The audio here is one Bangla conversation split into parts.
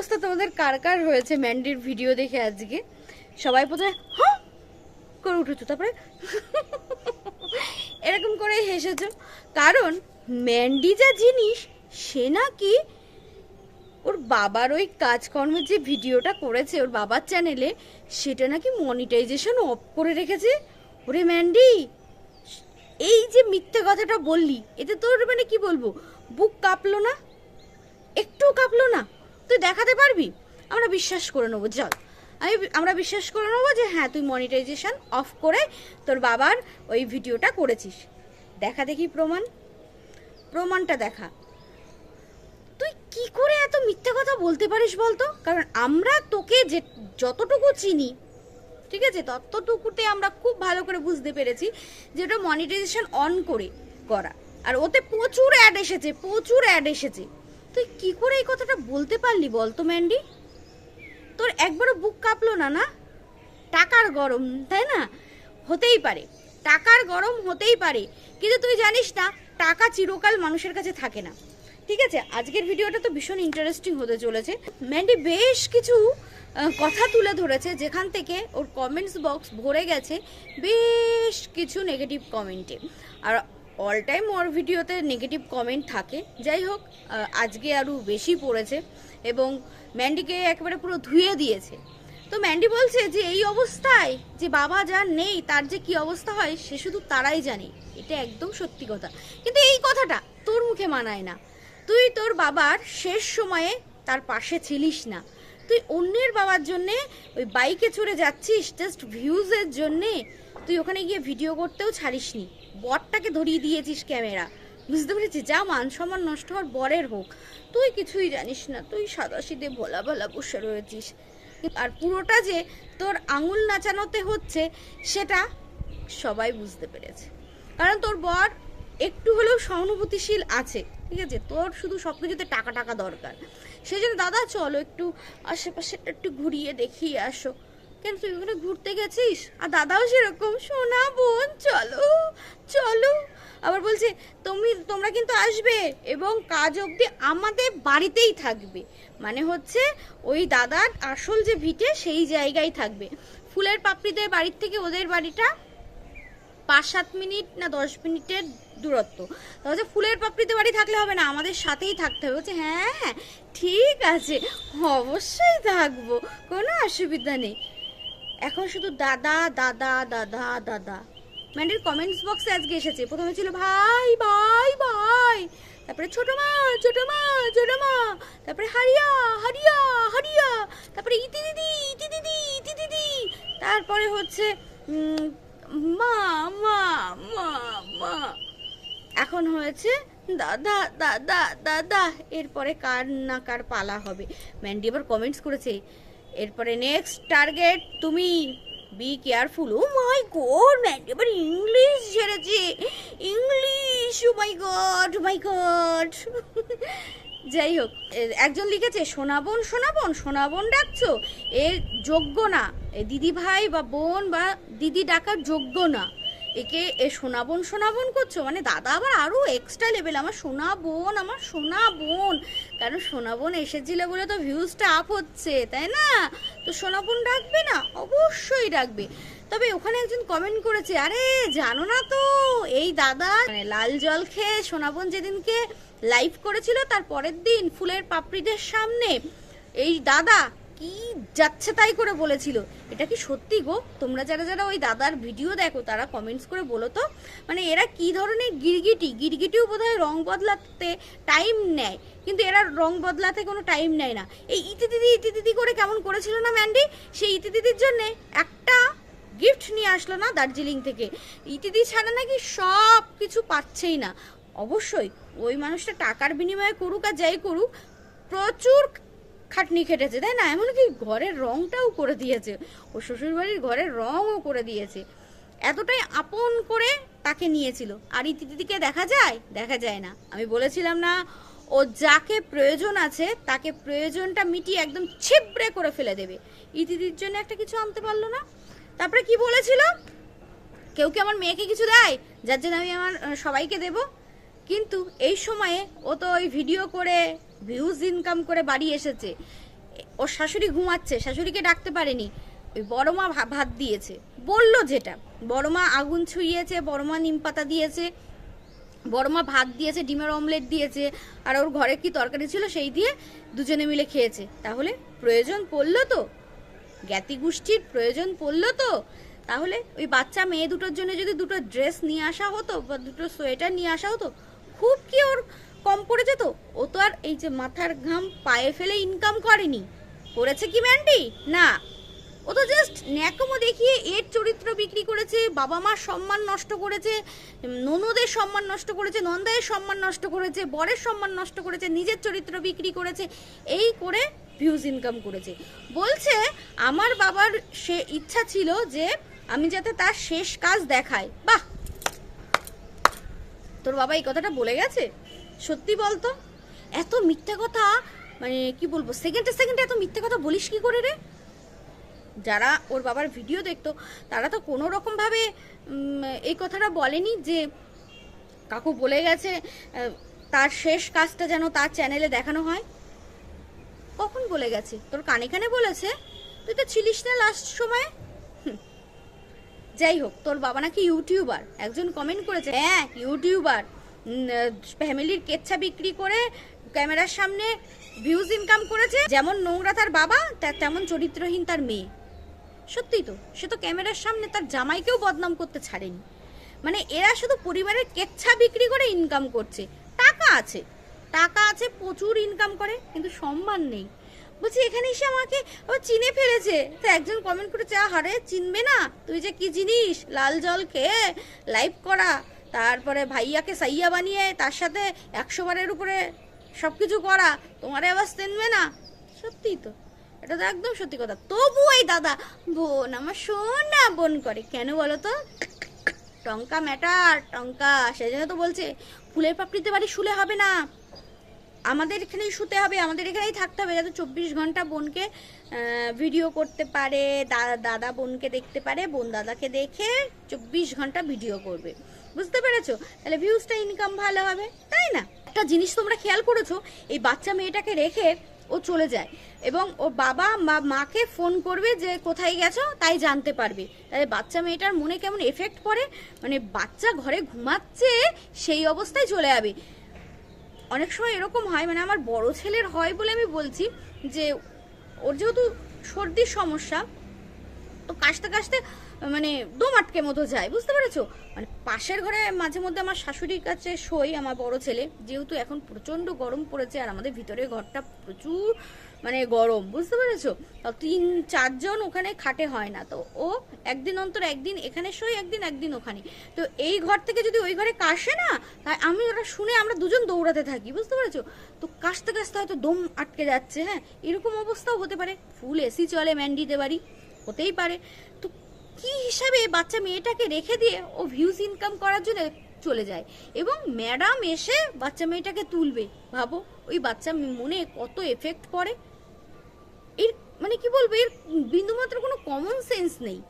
অবস্থা তোমাদের? কার কার হয়েছে ম্যান্ডির ভিডিও দেখে আজকে? সবাই প্রথমে হ্যাঁ করে উঠেছো, তারপরে, এরকম করে হেসেছো। কারণ ম্যান্ডি যা জিনিস, সে নাকি ওর বাবার ওই কাজকর্মের যে ভিডিওটা করেছে, ওর বাবার চ্যানেলে, সেটা নাকি মনিটাইজেশন অফ করে রেখেছে? ওরে ম্যান্ডি, এই যে মিথ্যে কথাটা বললি, এতে তোর মানে কি বলব? বুক কাঁপলো না? একটু কাঁপলো না? তুই দেখাতে পারবি? আমরা বিশ্বাস করে নেব, চল। আমি আমরা বিশ্বাস করে নেব যে হ্যাঁ তুই মনিটাইজেশন অফ করে তোর বাবার ওই ভিডিওটা করেছিস। দেখা দেখি প্রমাণ। প্রমাণটা দেখা। তুই কি করে এত মিথ্যে কথা বলতে পারিস বলতো? কারণ আমরা তোকে যে যতটুকু চিনি, ঠিক আছে, ততটুকুতে আমরা খুব ভালো করে বুঝতে পেরেছি যে ওটা মনিটাইজেশন অন করে করা। আর ওতে প্রচুর অ্যাড এসেছে, প্রচুর অ্যাড এসেছে। তুই কি করে এই কথাটা বলতে পারলি বলতো ম্যান্ডি? তোর একবারও বুক কাঁপলো না না? টাকার গরম, তাই না? হতেই পারে, টাকার গরম হতেই পারে, কিন্তু তুই জানিস না, টাকা চিরকাল মানুষের কাছে থাকে না। ঠিক আছে, আজকের ভিডিওটা তো ভীষণ ইন্টারেস্টিং হতে চলেছে। ম্যান্ডি বেশ কিছু কথা তুলে ধরেছে, যেখান থেকে ওর কমেন্টস বক্স ভরে গেছে বেশ কিছু নেগেটিভ কমেন্টে আর অল টাইম ওর ভিডিওতে নেগেটিভ কমেন্ট থাকে। যাই হোক আজকে আরও বেশি পড়েছে এবং ম্যান্ডিকে একেবারে পুরো ধুয়ে দিয়েছে। তো ম্যান্ডি বলছে যে, এই অবস্থায় যে বাবা যার নেই, তার যে কি অবস্থা হয়, সে শুধু তারাই জানে। এটা একদম সত্যি কথা। কিন্তু এই কথাটা তোর মুখে মানায় না। তুই তোর বাবার শেষ সময়ে তার পাশে ছিলিস না। তুই অন্যের বাবার জন্যে ওই বাইকে চড়ে যাচ্ছিস জাস্ট ভিউজের জন্যে। তুই ওখানে গিয়ে ভিডিও করতেও ছাড়িসনি। বরটাকে ধরিয়ে দিয়েছিস ক্যামেরা। বুঝতে পেরেছিস? যা মান সম্মান নষ্ট হওয়ার বরের হোক। তুই কিছুই জানিস না। তুই সাদাসিদে ভোলা ভোলা বসে রয়েছিস। আর পুরোটা যে তোর আঙুল নাচানোতে হচ্ছে, সেটা সবাই বুঝতে পেরেছে। কারণ তোর বর একটু হলেও সহানুভূতিশীল আছে, ঠিক আছে? তোর শুধু সব কিছুতে টাকা টাকা দরকার। সেই জন্য দাদা, চলো একটু আশেপাশে একটু ঘুরিয়ে দেখিয়ে আসো। কেন, তুই ওখানে ঘুরতে গেছিস? আর দাদাও সেরকম। সোনা, বোন, চলো। চলো। আবার বলছে, তুমি, তোমরা কিন্তু আসবে এবং কাজ অবধি আমাদের বাড়িতেই থাকবে। মানে হচ্ছে, ওই দাদার আসল যে ভিটে সেই জায়গায় থাকবে। ফুলের পাপড়িদের বাড়ির থেকে ওদের বাড়িটা পাঁচ, সাত মিনিট না দশ মিনিটের দূরত্ব। তাহলে ফুলের পাপড়িতে বাড়ি থাকলে হবে না, আমাদের সাথেই থাকতে হবে। বলছে হ্যাঁ হ্যাঁ ঠিক আছে, অবশ্যই থাকব, কোনো অসুবিধা নেই। এখন শুধু দাদা দাদা দাদা দাদা। ম্যান্ডির কমেন্টস বক্সে আজকে এসেছে। প্রথমে ছিল, ভাই ভাই ভাই। তারপরে, ছোট মা ছোট মা ছোট মা। তারপরে, হারিয়া হারিয়া হারিয়া। তারপরে, ইতি দিদি ইতি দিদি ইতি দিদি। তারপরে হচ্ছে মা মা মা মা। এখন হয়েছে, দাদা দাদা দাদা। এরপরে কার না কার পালা হবে। ম্যান্ডি আবার কমেন্টস করেছে, এরপরে নেক্সট টার্গেট তুমি। Be careful oh my God man এবার ইংলিশ ছেড়েছে। English oh my God my God যাই হোক একজন লিখেছে, সোনাবন সোনাবন সোনাবন ডাকছো? এর যোগ্য না। দিদি ভাই বা বোন বা দিদি ডাকার যোগ্য না। একে, এ সোনাবন সোনাবন করছ? মানে দাদা আবার আরও এক্সট্রা লেভেল আমার সোনা বোন আমার সোনা বোন কারণ সোনা বোন এসেছিল বলে তো ভিউজটা আপ হচ্ছে, তাই না? তো সোনা বোন ডাকবে না? অবশ্যই ডাকবে। তবে ওখানে একজন কমেন্ট করেছে, আরে, জানো না তো, এই দাদা মানে লাল জল খেয়ে সোনাবন যেদিনকে লাইভ করেছিল, তার পরের দিন ফুলের পাপড়িদের সামনে, এই দাদা কি যাচ্ছে তাই করে বলেছিল। এটা কি সত্যি গো? তোমরা যারা যারা ওই দাদার ভিডিও দেখো, তারা কমেন্টস করে বলো তো। মানে এরা কি ধরনের গিরগিটি? গিরগিটিও বোধহয় রং বদলাতে টাইম নেয়। কিন্তু এরা রং বদলাতে কোনো টাইম নেয় না। এই ইতি দিদি ইতি দিদি করে কেমন করেছিল না ম্যান্ডি সেই ইতি দিদির জন্যে একটা গিফট নিয়ে আসলো না দার্জিলিং থেকে। ইতিদি ছাড়া নাকি সব কিছু পাচ্ছেই না। অবশ্যই ওই মানুষটা টাকার বিনিময়ে করুক আর যাই করুক, প্রচুর খাটনি খেটেছে, তাই না? এমনকি ঘরের রংটাও করে দিয়েছে। ও শ্বশুরবাড়ির ঘরের রঙও করে দিয়েছে। এতটাই আপন করে তাকে নিয়েছিল। আর ইতিদিদিকে দেখা যায়? দেখা যায় না। আমি বলেছিলাম না, ও যাকে প্রয়োজন আছে, তাকে প্রয়োজনটা মিটিয়ে একদম ছিপড়ে করে ফেলে দেবে। ইতিদির জন্য একটা কিছু আনতে পারল না। তারপরে কি বলেছিল? কেউ কি আমার মেয়েকে কিছু দেয়? যার জন্য আমি আমার সবাইকে দেব। কিন্তু এই সময়ে ও তো ওই ভিডিও করে ভিউজ ইনকাম করে বাড়ি এসেছে। ওর শাশুড়ি ঘুমাচ্ছে, শাশুড়িকে ডাকতে পারেনি। ওই বড় মা ভাত দিয়েছে। বলল যেটা বড় মা আগুন ছুঁইয়েছে বড় মা নিম পাতা দিয়েছে বড় মা ভাত দিয়েছে, ডিমের অমলেট দিয়েছে, আর ওর ঘরে কি তরকারি ছিল সেই দিয়ে দুজনে মিলে খেয়েছে। তাহলে প্রয়োজন পড়ল তো? জ্ঞাতি গোষ্ঠীর প্রয়োজন পড়ল তো? তাহলে ওই বাচ্চা মেয়ে দুটোর জন্য যদি দুটো ড্রেস নিয়ে আসা হতো বা দুটো সোয়েটার নিয়ে আসা হতো, খুব কি ওর কম পড়ে যেত ও তো আর এই যে মাথার ঘাম পায়ে ফেলে ইনকাম করেনি। করেছে কি ম্যান্ডি? না। ও তো জাস্ট ন্যাকমো দেখিয়ে এর চরিত্র বিক্রি করেছে, বাবা মার সম্মান নষ্ট করেছে, ননদের সম্মান নষ্ট করেছে নন্দায়ের সম্মান নষ্ট করেছে, বরের সম্মান নষ্ট করেছে, নিজের চরিত্র বিক্রি করেছে, এই করে ভিউজ ইনকাম করেছে। বলছে, আমার বাবার সে ইচ্ছা ছিল যে আমি যাতে তার শেষ কাজ দেখাই। বাহ! তোর বাবা এই কথাটা বলে গেছে? সত্যি বলতো? এত মিথ্যা কথা মানে কি বলব, সেকেন্ডে সেকেন্ডে এত মিথ্যা কথা বলিস কি করে রে? যারা ওর বাবার ভিডিও দেখতো, তারা তো কোনো রকমভাবে এই কথাটা বলেনি যে কাকু বলে গেছে তার শেষ কাজটা যেন তার চ্যানেলে দেখানো হয়। কখন বলে গেছে? তোর কানে কানে বলেছে? তুই তো ছিলিস না লাস্ট সময়ে। যাই হোক, তোর বাবা নাকি ইউটিউবার, একজন কমেন্ট করেছে হ্যাঁ ইউটিউবার। ফ্যামিলির কেচ্ছা বিক্রি করে ক্যামেরার সামনে ভিউজ ইনকাম করেছে। যেমন নোংরা তার বাবা তেমন চরিত্রহীন তার মেয়ে। সত্যিই তো, সে তো ক্যামেরার সামনে তার জামাইকেও বদনাম করতে ছাড়েনি। মানে এরা শুধু পরিবারের কেচ্ছা বিক্রি করে ইনকাম করছে। টাকা আছে টাকা আছে, প্রচুর ইনকাম করে, কিন্তু সম্মান নেই। বলছি, এখানে এসে আমাকে ও চিনে ফেলেছে। তো একজন কমেন্ট করেছে হারে চিনবে না? তুই যে কি জিনিস? লাল জল খেয়ে লাইভ করা। তারপরে ভাইয়াকে সাইয়া বানিয়ে তার সাথে একশো বারের উপরে সব কিছু করা, তোমার আবার চিনবে না? সত্যিই তো। এটা তো একদম সত্যি কথা। তবু এই দাদা, বোন আমার সোনা বোন করে। কেন বলো তো? টঙ্কা ম্যাটার টঙ্কা। সেই জন্য তো বলছে, ফুলের পাপড়িতে বাড়ি শুলে হবে না। আমাদের এখানেই শুতে হবে, আমাদের এখানেই থাকতে হবে, যাতে চব্বিশ ঘণ্টা বোনকে ভিডিও করতে পারে দাদা দাদা বোনকে দেখতে পারে, বোন দাদাকে দেখে চব্বিশ ঘণ্টা ভিডিও করবে। বুঝতে পেরেছ? তাহলে ভিউজটা ইনকাম ভালো হবে, তাই না? একটা জিনিস তোমরা খেয়াল করেছ, এই বাচ্চা মেয়েটাকে রেখে ও চলে যায় এবং ও বাবা মা, মাকে ফোন করবে যে কোথায় গেছো, তাই জানতে পারবে। তাহলে বাচ্চা মেয়েটার মনে কেমন এফেক্ট পড়ে? মানে বাচ্চা ঘরে ঘুমাচ্ছে, সেই অবস্থায় চলে যাবে। অনেক সময় এরকম হয় মানে আমার বড় ছেলের হয় বলে আমি বলছি যে, ওর যেহেতু সর্দির সমস্যা, তো কাশতে কাশতে মানে দম আটকে মতো যায়, বুঝতে পেরেছ? মানে পাশের ঘরে মাঝে মধ্যে আমার শাশুড়ির কাছে শোই আমার বড় ছেলে, যেহেতু এখন প্রচণ্ড গরম পড়েছে আর আমাদের ভিতরে ঘরটা প্রচুর মানে গরম, বুঝতে পেরেছ? তিন, চারজন ওখানে খাটে হয় না, তো ও একদিন অন্তর একদিন এখানে শোই একদিন একদিন ওখানে। তো এই ঘর থেকে যদি ওই ঘরে কাশে না, তাই আমি ওরা শুনে আমরা দুজন দৌড়াতে থাকি, বুঝতে পেরেছ? তো কাশতে কাশতে হয়তো দম আটকে যাচ্ছে হ্যাঁ? এরকম অবস্থাও হতে পারে। ফুল এসি চলে, ম্যান্ডিতে বাড়ি, হতেই পারে। তো কি হিসাবে বাচ্চা মেয়েটাকে রেখে দিয়ে ও ভিউজ ইনকাম করার জন্য চলে যায়? এবং ম্যাডাম এসে বাচ্চা মেয়েটাকে তুলবে। ভাবো, ওই বাচ্চা মনে কত এফেক্ট পড়ে? এর মানে কি বলব, এর বিন্দুমাত্র কোনো কমন সেন্স নেই।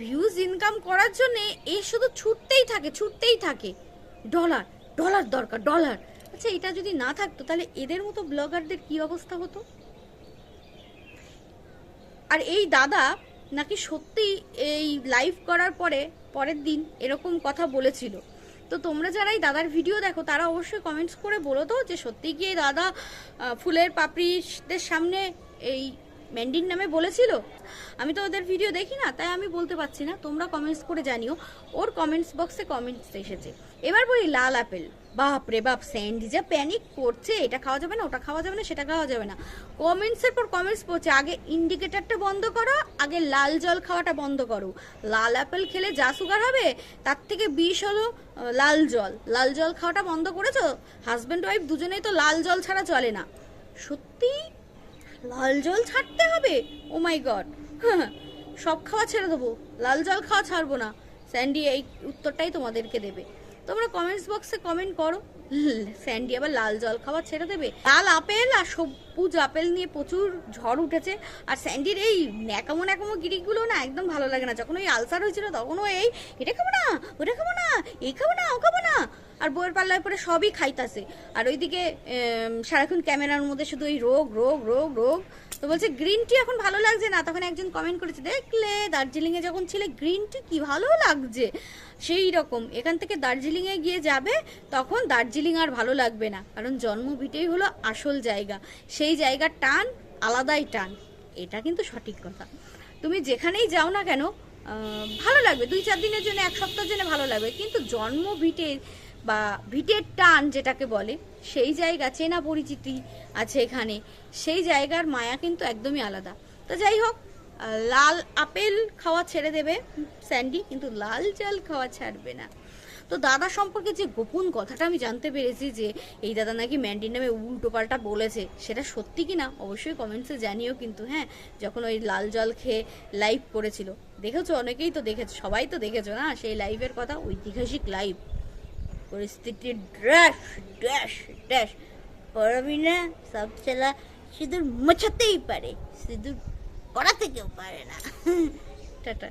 ভিউজ ইনকাম করার জন্য এ শুধু ছুটতেই থাকে ছুটতেই থাকে। ডলার ডলার দরকার ডলার আচ্ছা এটা যদি না থাকতো, তাহলে এদের মতো ব্লগারদের কি অবস্থা হতো? আর এই দাদা নাকি সত্যি এই লাইভ করার পরে, পরের দিন এরকম কথা বলেছিল। তো তোমরা যারা এই দাদার ভিডিও দেখো, তারা অবশ্যই কমেন্টস করে বলো তো যে সত্যি গিয়ে দাদা ফুলের পাপড়িদের সামনে এই ম্যান্ডির নামে বলেছিল? আমি তো ওদের ভিডিও দেখি না, তাই আমি বলতে পারছি না। তোমরা কমেন্টস করে জানিও। ওর কমেন্টস বক্সে কমেন্টস এসেছে। এবার বলি, লাল আপেল। বাপ রে বাপ, স্যান্ডি যা প্যানিক করছে। এটা খাওয়া যাবে না, ওটা খাওয়া যাবে না, সেটা খাওয়া যাবে না। কমেন্টসের পর কমেন্টস পড়ছে, আগে ইন্ডিকেটারটা বন্ধ করো, আগে লাল জল খাওয়াটা বন্ধ করো। লাল আপেল খেলে যা সুগার হবে, তার থেকে বিষ হলো লাল জল। লাল জল খাওয়াটা বন্ধ করেছ? হাজব্যান্ড ওয়াইফ দুজনেই তো লাল জল ছাড়া চলে না। সত্যি? লাল জল ছাড়তে হবে? Oh my God. সব খাওয়া ছেড়ে দেবো। লাল জল খাওয়া ছাড়বো না। স্যান্ডি, এই উত্তরটাই তোমাদেরকে দেবে। তোমরা কমেন্টস বক্সে কমেন্ট করো। স্যান্ডি আবার লাল জল খাওয়া ছেড়ে দেবে? লাল আপেল আর সবুজ আপেল নিয়ে প্রচুর ঝড় উঠেছে। আর স্যান্ডির এই ন্যাকামো ন্যাকামো গিরিগুলো না একদম ভালো লাগে না। যখন ওই আলসার হয়েছিল তখন ও এই, এটা খাব না, ওটা খাব না, এই খাব না, ও খাব না। আর বইয়ের পাল্লায় পরে সবই খাইতাছে। আর ওইদিকে সারাক্ষণ ক্যামেরার মধ্যে শুধু ওই রোগ রোগ রোগ রোগ। তো বলছে গ্রিন টি এখন ভালো লাগছে না। তখন একজন কমেন্ট করেছে, দেখলে, দার্জিলিংয়ে যখন ছিলে গ্রিন টি কি ভালো লাগছে? সেই রকম। এখান থেকে দার্জিলিংয়ে গিয়ে যাবে, তখন দার্জিলিং আর ভালো লাগবে না। কারণ জন্মভিটেই হলো আসল জায়গা। সেই জায়গার টান আলাদাই টান। এটা কিন্তু সঠিক কথা। তুমি যেখানেই যাও না কেন ভালো লাগবে। দুই চার দিনের জন্য, এক সপ্তাহের জন্য ভালো লাগবে। কিন্তু জন্ম ভিটের বা ভিটের টান যেটাকে বলে, সেই জায়গা, চেনা পরিচিতি আছে এখানে। সেই জায়গার মায়া কিন্তু একদমই আলাদা। তো যাই হোক, লাল আপেল খাওয়া ছেড়ে দেবে, স্যান্ডি, কিন্তু লাল চাল খাওয়া ছাড়বে না। তো দাদা সম্পর্কে যে গোপন কথাটা আমি জানতে পেরেছি যে, এই দাদা নাকি ম্যান্ডির নামে উল্টো পাল্টা বলেছে, সেটা সত্যি কি না? অবশ্যই কমেন্টসে জানিও কিন্তু হ্যাঁ? যখন ওই লাল জল খেয়ে লাইভ করেছিল। দেখেছ? অনেকেই তো দেখেছ, সবাই তো দেখেছ না? সেই লাইভের কথা ঐতিহাসিক লাইভ পরিস্থিতি ড্যাশ ড্যাশ ড্যাশ পরমিনা সব ছেলা সিঁদুর মোছাতেই পারে, সিঁদুর পড়াতে কেউ পারে না। টাটা।